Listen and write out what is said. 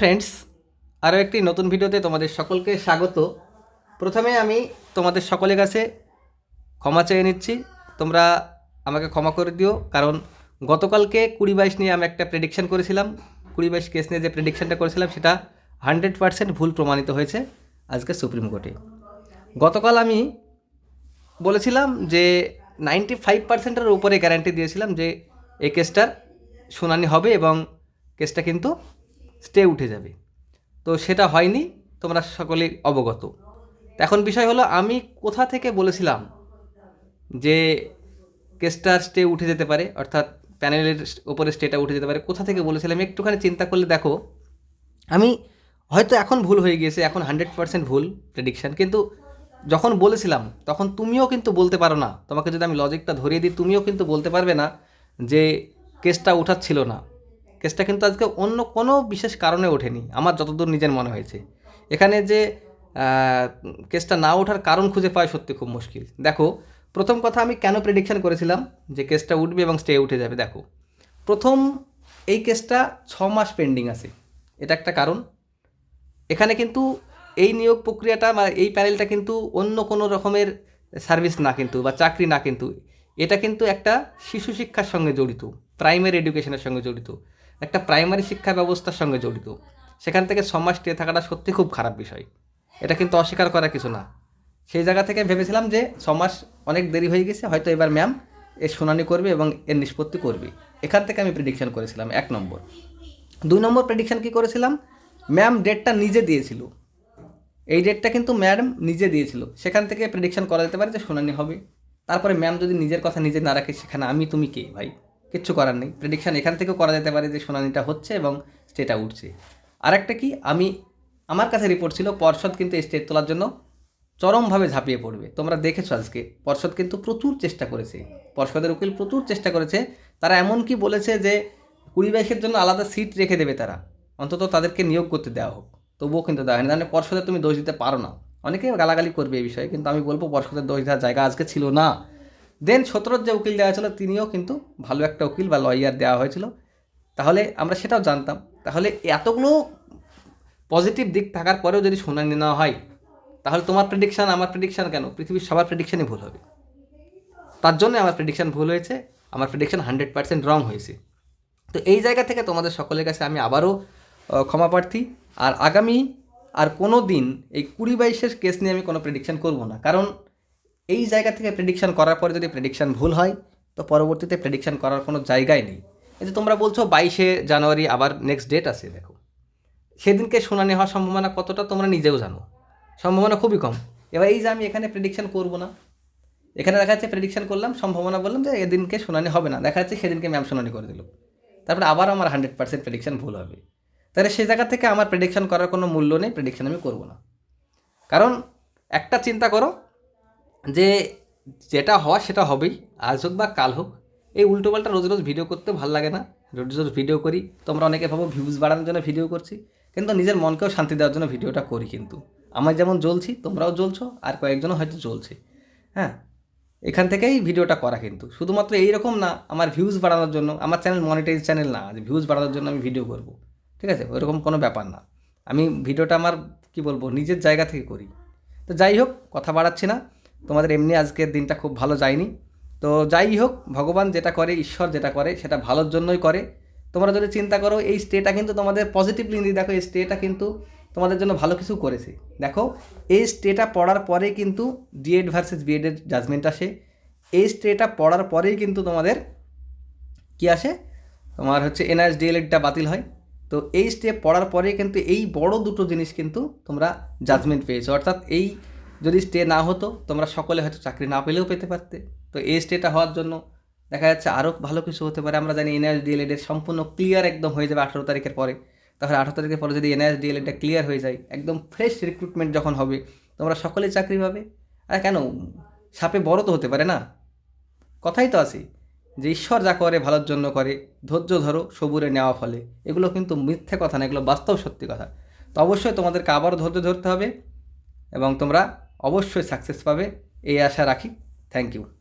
Friends আরও একটি নতুন ভিডিওতে তোমাদের সকলকে স্বাগত। প্রথমে আমি তোমাদের সকলের কাছে ক্ষমা চেয়ে নিচ্ছি। তোমরা আমাকে ক্ষমা করে দিও, কারণ গতকালকে কুড়ি বাইশ নিয়ে আমি একটা প্রেডিকশন করেছিলাম। কুড়ি বাইশ কেস নিয়ে যে প্রেডিকশনটা করেছিলাম, সেটা হান্ড্রেড পারসেন্ট ভুল প্রমাণিত হয়েছে আজকে সুপ্রিম কোর্টে গতকাল আমি বলেছিলাম যে নাইনটি ফাইভ পার্সেন্টের উপরে গ্যারান্টি দিয়েছিলাম যে এই কেসটার শুনানি হবে এবং কেসটা কিন্তু স্টে উঠে যাবে। তো সেটা হয়নি, তোমরা সকলেই অবগত। এখন বিষয় হলো, আমি কোথা থেকে বলেছিলাম যে কেসটার স্টে উঠে যেতে পারে, অর্থাৎ প্যানেলের ওপরে স্টেটা উঠে যেতে পারে, কোথা থেকে বলেছিলাম? একটুখানি চিন্তা করলে দেখো, আমি হয়তো এখন ভুল হয়ে গিয়েছে, এখন হান্ড্রেড পার্সেন্ট ভুল প্রেডিকশান কিন্তু যখন বলেছিলাম, তখন তুমিও কিন্তু বলতে পারো না। তোমাকে যদি আমি লজিকটা ধরিয়ে দিই, তুমিও কিন্তু বলতে পারবে না যে কেসটা উঠাচ্ছিল না। কেসটা কিন্তু আজকে অন্য কোনো বিশেষ কারণে ওঠেনি, আমার যতদূর নিজের মনে হয়েছে। এখানে যে কেসটা না ওঠার কারণ খুঁজে পাওয়া সত্যি খুব মুশকিল। দেখো, প্রথম কথা আমি কেন প্রেডিকশন করেছিলাম যে কেসটা উঠবে এবং স্টে উঠে যাবে? দেখো, প্রথম এই কেসটা ছ মাস পেন্ডিং আছে। এটা একটা কারণ। এখানে কিন্তু এই নিয়োগ প্রক্রিয়াটা বা এই প্যানেলটা কিন্তু অন্য কোনো রকমের সার্ভিস না কিন্তু বা চাকরি না কিন্তু, এটা কিন্তু একটা শিশু শিক্ষার সঙ্গে জড়িত প্রাইমারি এডুকেশনের সঙ্গে জড়িত। একটা প্রাইমারি শিক্ষা ব্যবস্থার সঙ্গে জড়িত। সেখান থেকে সমাজ স্টে থাকাটা সত্যি খুব খারাপ বিষয়। এটা কিন্তু অস্বীকার করা কিছু না। সেই জায়গা থেকে ভেবেছিলাম যে সমাজ অনেক দেরি হয়ে গেছে, হয়তো এবার ম্যাম এর শুনানি করবে এবং এর নিষ্পত্তি করবে। এখান থেকে আমি প্রেডিকশন করেছিলাম, এক নম্বর। দুই নম্বর প্রেডিকশন কী করেছিলাম? ম্যাম ডেটটা নিজে দিয়েছিল। এই ডেটটা কিন্তু ম্যাডাম নিজে দিয়েছিল। সেখান থেকে প্রেডিকশন করা যেতে পারে যে শুনানি হবে। তারপরে ম্যাম যদি নিজের কথা নিজে না রাখে, সেখানে আমি, তুমি কে ভাই? কিচ্ছু করার নেই। প্রেডিকশন এখান থেকেও করা যেতে পারে যে শুনানিটা হচ্ছে এবং স্টেটা উঠছে। আরেকটা কি? আমি, আমার কাছে রিপোর্ট ছিল পর্ষদ কিন্তু স্টেট তোলার জন্য চরমভাবে ঝাঁপিয়ে পড়বে। তোমরা দেখেছ আজকে, পর্ষদ কিন্তু প্রচুর চেষ্টা করেছে। পর্ষদের উকিল প্রচুর চেষ্টা করেছে। তারা এমনকি বলেছে যে কুড়ি বাইশের জন্য আলাদা সিট রেখে দেবে তারা। অন্তত তাদেরকে নিয়োগ করতে দেওয়া হোক। তবুও কিন্তু দেওয়া হয়নি। তাহলে পর্ষদে তুমি দোষ দিতে পারো না। অনেকে গালাগালি করবে এই বিষয়ে, কিন্তু আমি বলব পর্ষদের দোষ দেওয়ার জায়গা আজকে ছিল না। দেন সতেরোর যে উকিল দেওয়া ছিল তিনিও কিন্তু ভালো একটা উকিল বা লয়ার দেওয়া হয়েছিল। তাহলে আমরা সেটাও জানতাম। তাহলে এতগুলো পজিটিভ দিক থাকার পরেও যদি শুনানি নেওয়া হয়, তাহলে তোমার প্রেডিকশান আমার প্রেডিকশান কেন? পৃথিবীর সবার প্রেডিকশানই ভুল হবে। তার জন্য আমার প্রেডিকশান ভুল হয়েছে। আমার প্রেডিকশান হান্ড্রেড পার্সেন্ট রং হয়েছে। তো এই জায়গা থেকে তোমাদের সকলের কাছে আমি আবারও ক্ষমা প্রার্থী। আর আগামী আর কোনো দিন এই কুড়ি বাইশের কেস নিয়ে আমি কোনো প্রেডিকশান করব না। কারণ এই জায়গা থেকে প্রেডিকশান করার পরে যদি প্রেডিকশান ভুল হয়, তো পরবর্তীতে প্রেডিকশান করার কোনো জায়গায় নেই। এই যে তোমরা বলছো বাইশে জানুয়ারি আবার নেক্সট ডেট আছে, দেখো। সেদিনকে শুনানি হওয়ার সম্ভাবনা কতটা তোমরা নিজেও জানো। সম্ভাবনা খুবই কম। এবার এই যে আমি এখানে প্রেডিকশান করব না, এখানে দেখা যাচ্ছে প্রেডিকশান করলাম, সম্ভাবনা বললাম যে এদিনকে শুনানি হবে না। দেখা যাচ্ছে সেদিনকে ম্যাম শুনানি করে দিল। তারপরে আবার আমার হান্ড্রেড পার্সেন্ট প্রেডিকশান ভুল হবে। তাহলে সেই জায়গা থেকে আমার প্রেডিকশান করার কোনো মূল্য নেই প্রেডিকশান আমি করব না। কারণ একটা চিন্তা করো যে যেটা হওয়া সেটা হবেই। আজ হোক বা কাল হোক, এই উল্টোপাল্টা রোজ রোজ ভিডিও করতে ভালো লাগে না। রোজ রোজ ভিডিও করি। তোমরা অনেকে ভাবো ভিউজ বাড়ানোর জন্য ভিডিও করছি, কিন্তু নিজের মনকেও শান্তি দেওয়ার জন্য ভিডিওটা করি কিন্তু। আমার যেমন জ্বলছি, তোমরাও জ্বলছো, আর কয়েকজনও হয়তো জ্বলছে। হ্যাঁ এখান থেকেই ভিডিওটা করা কিন্তু। শুধুমাত্র এইরকম না, আমার ভিউজ বাড়ানোর জন্য, আমার চ্যানেল মনিটাইজ চ্যানেল না যে ভিউজ বাড়ানোর জন্য আমি ভিডিও করব। ঠিক আছে? ওইরকম কোনো ব্যাপার না। আমি ভিডিওটা আমার, কি বলব, নিজের জায়গা থেকে করি। তো যাই হোক, কথা বাড়াচ্ছি না। তোমাদের এমনি আজকের দিনটা খুব ভালো যায়নি। তো যাই হোক, ভগবান যেটা করে, ঈশ্বর যেটা করে, সেটা ভালোর জন্যই করে। তোমরা যদি চিন্তা করো, এই স্টেটা কিন্তু তোমাদের পজিটিভলি নিয়ে দেখো এই স্টেটা কিন্তু তোমাদের জন্য ভালো কিছু করেছে। দেখো, এই স্টেটা পড়ার পরে কিন্তু ডিএড ভার্সেস বিএডের জাজমেন্ট আসে। এই স্টেটা পড়ার পরেই কিন্তু তোমাদের কি আসে? তোমার হচ্ছে এনআরএস ডিএলএডটা বাতিল হয়। তো এই স্টেপ পড়ার পরে কিন্তু এই বড় দুটো জিনিস কিন্তু তোমরা জাজমেন্ট পেয়েছ। অর্থাৎ এই যদি স্টে না হতো, তোমরা সকলে হয়তো চাকরি না পেলেও পেতে পারতে। তো এই স্টেটা হওয়ার জন্য দেখা যাচ্ছে আরও ভালো কিছু হতে পারে। আমরা জানি এনআইএস ডিএলএডের সম্পূর্ণ ক্লিয়ার একদম হয়ে যাবে আঠেরো তারিখের পরে। তাহলে আঠারো তারিখের পরে যদি এনআইএস ডিএলএডটা ক্লিয়ার হয়ে যায়, একদম ফ্রেশ রিক্রুটমেন্ট যখন হবে, তোমরা সকলেই চাকরি পাবে। আর কেন? সাপে বড় তো হতে পারে না। কথাই তো আছে, যে ঈশ্বর যা করে, ভালোর জন্য করে, ধৈর্য ধরো, সবুরে নেওয়া ফলে। এগুলো কিন্তু মিথ্যে কথা না, এগুলো বাস্তব সত্যি কথা। তো অবশ্যই তোমাদেরকে আবারও ধৈর্য ধরতে হবে এবং তোমরা অবশ্যই সাকসেস পাবে এই আশা রাখি। Thank you